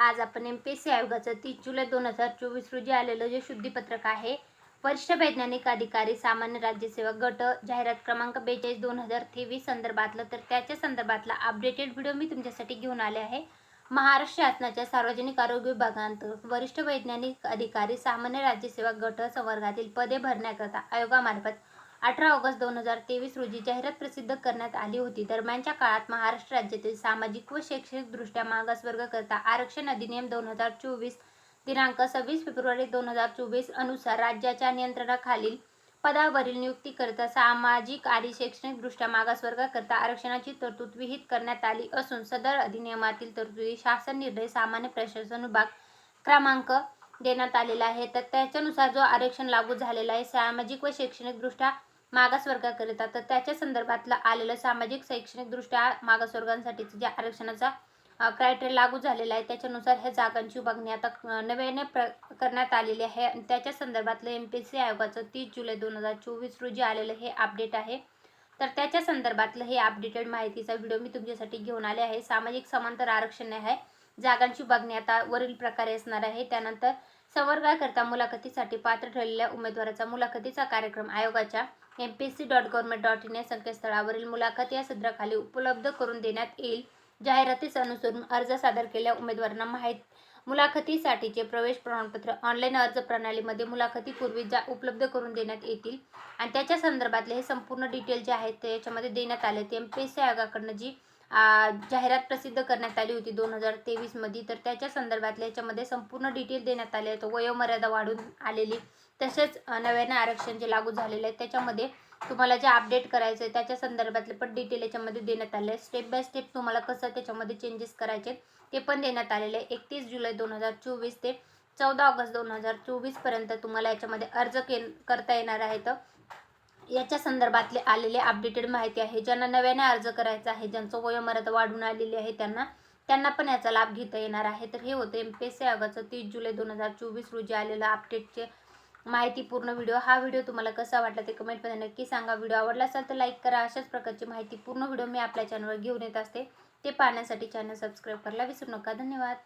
आज आपण M P S C आयोगाचं तीस जुलै दोन हजार चोवीस रोजी आलेलं जे शुद्धीपत्रक आहे वरिष्ठ वैज्ञानिक अधिकारी सामान्य राज्यसेवा गट जाहिरात क्रमांक बेचाळीस दोन हजार तेवीस संदर्भातलं तर त्याच्या संदर्भातला अपडेटेड व्हिडिओ मी तुमच्यासाठी घेऊन आले आहे. महाराष्ट्र शासनाच्या सार्वजनिक आरोग्य विभागांतर्गत वरिष्ठ वैज्ञानिक अधिकारी सामान्य राज्यसेवा गट संवर्गातील पदे भरण्याकरता आयोगामार्फत अठरा ऑगस्ट दोन हजार तेवीस रोजी जाहिरात प्रसिद्ध करण्यात आली होती. दरम्यानच्या काळात महाराष्ट्र राज्यातील सामाजिक व शैक्षणिकदृष्ट्या मागासवर्ग करता आरक्षण अधिनियम दोन हजार चोवीस दिनांक सव्वीस फेब्रुवारी दोन हजार चोवीस अनुसार राज्याच्या नियंत्रणाखालील पदावरील नियुक्तीकरिता सामाजिक आणि शैक्षणिकदृष्ट्या मागासवर्गाकरता आरक्षणाची तरतूद विहित करण्यात आली असून सदर अधिनियमातील तरतुदी शासन निर्णय सामान्य प्रशासन विभाग क्रमांक देण्यात आलेला आहे. तर त्याच्यानुसार जो आरक्षण लागू झालेला आहे सामाजिक व शैक्षणिकदृष्ट्या मागासवर्गाकरिता. तर त्याच्या संदर्भातलं आलेलं सामाजिक शैक्षणिकदृष्ट्या मागासवर्गांसाठीचं जे आरक्षणाचा क्रायटेरिया लागू झालेला आहे त्याच्यानुसार ह्या जागांची विभागणी आता नव्याने प्र करण्यात आलेली आहे. आणि त्याच्या संदर्भातलं एम पी सी आयोगाचं तीस जुलै दोन हजार चोवीस रोजी आलेलं हे अपडेट आहे. तर त्याच्या संदर्भातलं हे अपडेटेड माहितीचा व्हिडिओ मी तुमच्यासाठी घेऊन आले आहे. सामाजिक समांतर आरक्षण आहे. जागांची विभागणी आता वरील प्रकारे असणार आहे. त्यानंतर संवर्गाकरता मुलाखतीसाठी पात्र ठरलेल्या उमेदवाराचा मुलाखतीचा कार्यक्रम आयोगाच्या M P S C dot government dot in या संकेतस्थळावरील मुलाखत या सदराखाली उपलब्ध करून देण्यात येईल. जाहिरातीस अनुसरून अर्ज सादर केलेल्या उमेदवारांना माहीत मुलाखतीसाठीचे प्रवेश प्रमाणपत्र ऑनलाईन अर्ज प्रणालीमध्ये मुलाखतीपूर्वी जा उपलब्ध करून देण्यात येतील आणि त्याच्या संदर्भातले हे संपूर्ण डिटेल जे आहेत ते याच्यामध्ये देण्यात आले. ते एम पी एस सी आयोगाकडनं जी जाहिरात प्रसिद्ध करण्यात आली होती दोन हजार तेवीसमध्ये तर त्याच्या संदर्भातल्या याच्यामध्ये संपूर्ण डिटेल देण्यात आले आहेत वयोमर्यादा वाढून आलेली. तसेच नव्याने आरक्षण जे लागू झालेलं आहे त्याच्यामध्ये तुम्हाला जे अपडेट करायचं आहे त्याच्या संदर्भातले पण डिटेल याच्यामध्ये देण्यात आले आहे. स्टेप बाय स्टेप तुम्हाला कसं त्याच्यामध्ये चेंजेस करायचे ते पण देण्यात आलेले आहे. एकतीस जुलै दोन हजार चोवीस ते चौदा ऑगस्ट दोन हजार चोवीसपर्यंत तुम्हाला याच्यामध्ये अर्ज के करता येणार आहेत. याच्या संदर्भातले आलेले अपडेटेड माहिती आहे. ज्यांना नव्याने अर्ज करायचा आहे ज्यांचं वयोमर्यादा वाढून आलेली आहे त्यांना त्यांना पण याचा लाभ घेता येणार आहे. तर हे होतं एम पी एस सी आयोगाचं तीस जुलै दोन हजार चोवीस रोजी आलेलं अपडेटचे माहिती पूर्ण व्हिडिओ हा व्हिडिओ तुम्हाला कसा वाटला ते कमेंटमध्ये नक्की सांगा. व्हिडिओ आवडला असेल तर लाईक करा. अशाच प्रकारची माहिती पूर्ण व्हिडिओ मी आपल्या चॅनलवर घेऊन येत असते. ते पाहण्यासाठी चॅनल सबस्क्राईब करायला विसरू नका. धन्यवाद.